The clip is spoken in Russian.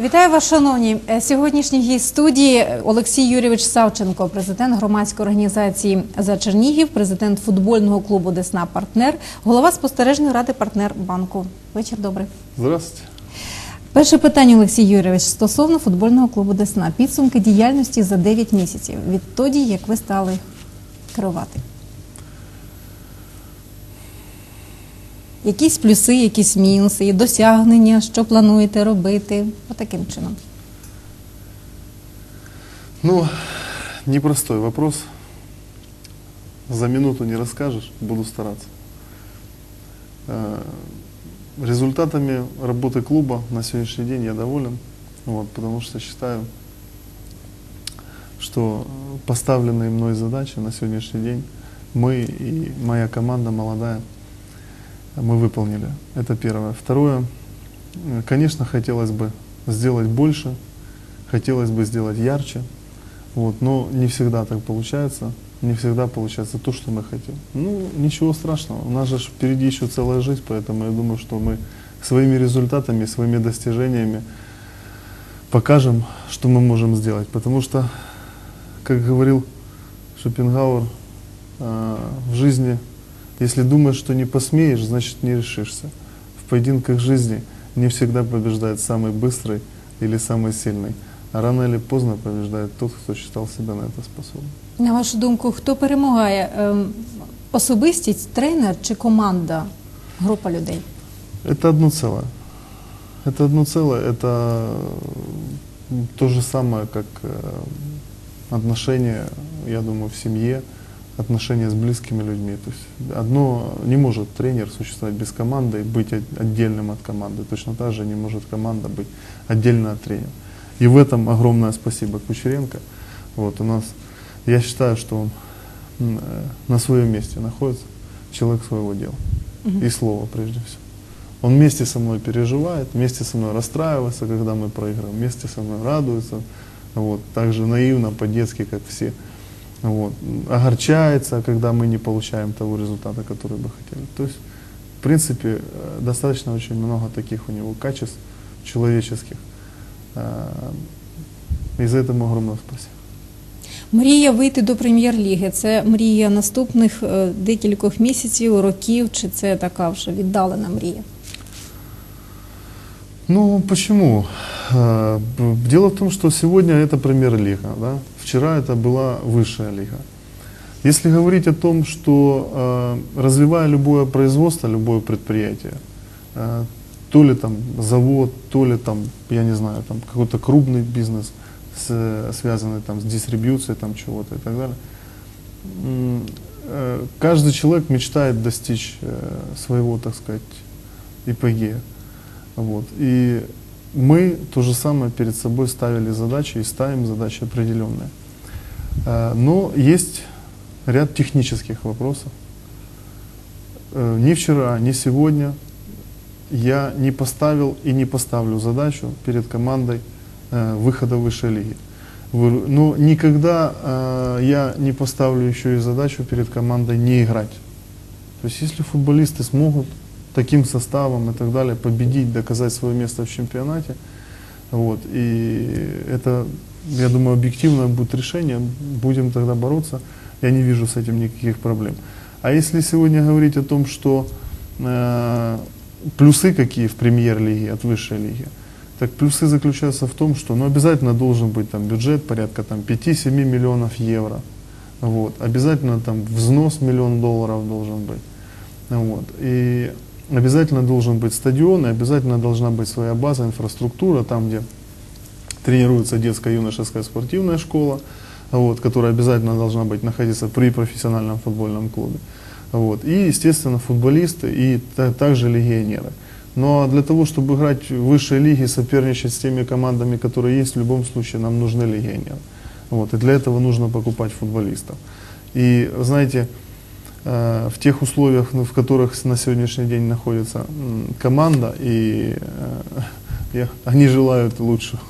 Вітаю вас, шановні. Е, Сьогоднішній гість студії Олексій Юрійович Савченко, президент громадської організації за Чернігів, президент футбольного клубу Десна Партнер, голова спостережної ради партнер банку. Вечір добрий. Здравствуйте. Перше питання, Олексій Юрійович, стосовно футбольного клубу Десна. Підсумки діяльності за 9 місяців відтоді, як ви стали керувати. Якісь плюси, якісь мінуси, досягнення, що плануєте робити? Отаким чином. Ну, непростой вопрос. За минуту не расскажешь, буду стараться. Э, Результатами работы клуба на сегодняшний день я доволен, вот, потому что считаю, что поставленные мной задачи на сегодняшний день мы и моя команда молодая, мы выполнили. Это первое. Второе, конечно, хотелось бы сделать больше, хотелось бы сделать ярче, вот, но не всегда так получается, не всегда получается то, что мы хотим. Ну, ничего страшного, у нас же впереди еще целая жизнь, поэтому я думаю, что мы своими результатами, своими достижениями покажем, что мы можем сделать. Потому что, как говорил Шопенгауэр, э, в жизни, если думаешь, что не посмеешь, значит не решишься. В поединках жизни не всегда побеждает самый быстрый или самый сильный. А рано или поздно побеждает тот, кто считал себя на это способным. На вашу думку, хто перемагає? Ем, Особистість, тренер чи команда, група людей? Это одно целое. Это одно целое. Это то же самое, как э, отношения, я думаю, в семье, отношения с близкими людьми. То есть одно не может тренер существовать без команды и быть от- отдельным от команды. Точно так же не может команда быть отдельно от тренера. И в этом огромное спасибо Кучеренко. Вот у нас, я считаю, что он э, на своем месте находится, человек своего дела и слова прежде всего. Он вместе со мной переживает, вместе со мной расстраивается, когда мы проиграем, вместе со мной радуется, вот, так же наивно, по-детски, как все. Вот, м, огорчается, когда мы не получаем того результата, который бы хотели. То есть, в принципе, э, достаточно очень много таких у него качеств человеческих. Э, И за это ему огромное спасибо. Мрія вийти до прем'єр-ліги. Це мрія наступних е, декількох місяців, років, чи це така вже віддалена мрія? Ну, почему? Дело в том, что сегодня это премьер-лига, да? вчера это была высшая лига. Если говорить о том, что э, развивая любое производство, любое предприятие, э, то ли там завод, то ли там, я не знаю, там какой-то крупный бизнес, связанный там с дистрибьюцией там чего-то и так далее, э, каждый человек мечтает достичь э, своего, так сказать, ипогея. Вот. И мы то же самое перед собой ставили задачи и ставим задачи определенные. Э, Но есть ряд технических вопросов. Э, Ни вчера, ни сегодня я не поставил и не поставлю задачу перед командой э, выхода в высшей лиги. Но никогда э, я не поставлю еще и задачу перед командой не играть. То есть если футболисты смогут таким составом и так далее победить, доказать свое место в чемпионате, вот, и это, я думаю, объективное будет решение, будем тогда бороться, я не вижу с этим никаких проблем. А если сегодня говорить о том, что э, плюсы какие в премьер-лиге от высшей лиги, так плюсы заключаются в том, что ну, обязательно должен быть там бюджет порядка там, 5-7 миллионов евро. Вот. Обязательно там взнос миллион долларов должен быть. Вот. И обязательно должен быть стадион, и обязательно должна быть своя база, инфраструктура, там, где тренируется детская юношеская спортивная школа, вот, которая обязательно должна быть находиться при профессиональном футбольном клубе. Вот. И, естественно, футболисты и та- также легионеры. Но для того, чтобы играть в высшей лиге, соперничать с теми командами, которые есть, в любом случае нам нужны легионеры. Вот. И для этого нужно покупать футболистов. И, знаете, в тех условиях, ну, в которых на сегодняшний день находится команда, и э, они желают лучшего.